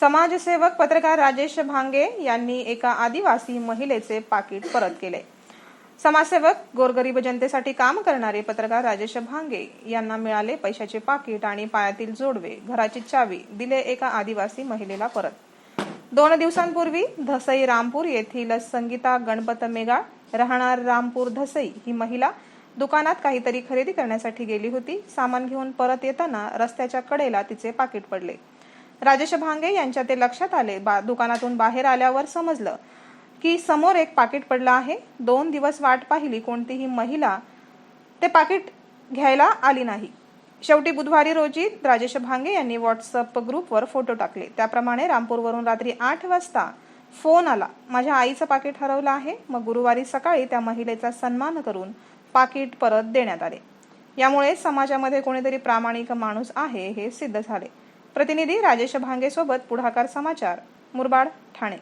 समाजसेवक पत्रकार राजेश भांगे यांनी एका आदिवासी महिलेचे पाकिट परत केले. समाजसेवक गोरगरीब जनतेसाठी काम करणारे पत्रकार राजेश भांगे यांना मिळाले पैशाचे पाकिट आणि पायातील जोडवे घराची चावी दिले एका आदिवासी महिलेला परत. दोन दिवसांपूर्वी धसई रामपूर येथील संगीता गणपत मेगाळ राहणार रामपूर धसई ही महिला दुकानात काहीतरी खरेदी करण्यासाठी गेली होती. सामान घेऊन परत येताना रस्त्याच्या कडेला तिचे पाकिट पडले. राजेश भांगे यांच्या ते लक्षात आले. बा दुकानातून बाहेर आल्यावर समजलं की समोर एक पाकिट पडलं आहे. दोन दिवस वाट पाहिली. कोणतीही महिला ते पाकिट घ्यायला आली नाही. शेवटी बुधवारी रोजी राजेश भांगे यांनी व्हॉट्सअप ग्रुपवर फोटो टाकले. त्याप्रमाणे रामपूरवरून रात्री आठ वाजता फोन आला. माझ्या आईचं पाकिट हरवलं आहे. मग गुरुवारी सकाळी त्या महिलेचा सन्मान करून पाकिट परत देण्यात आले. यामुळे समाजामध्ये कोणीतरी प्रामाणिक माणूस आहे हे सिद्ध झाले. प्रतिनिधी राजेश भांगे सोबत पुढाकार समाचार मुरबाड ठाणे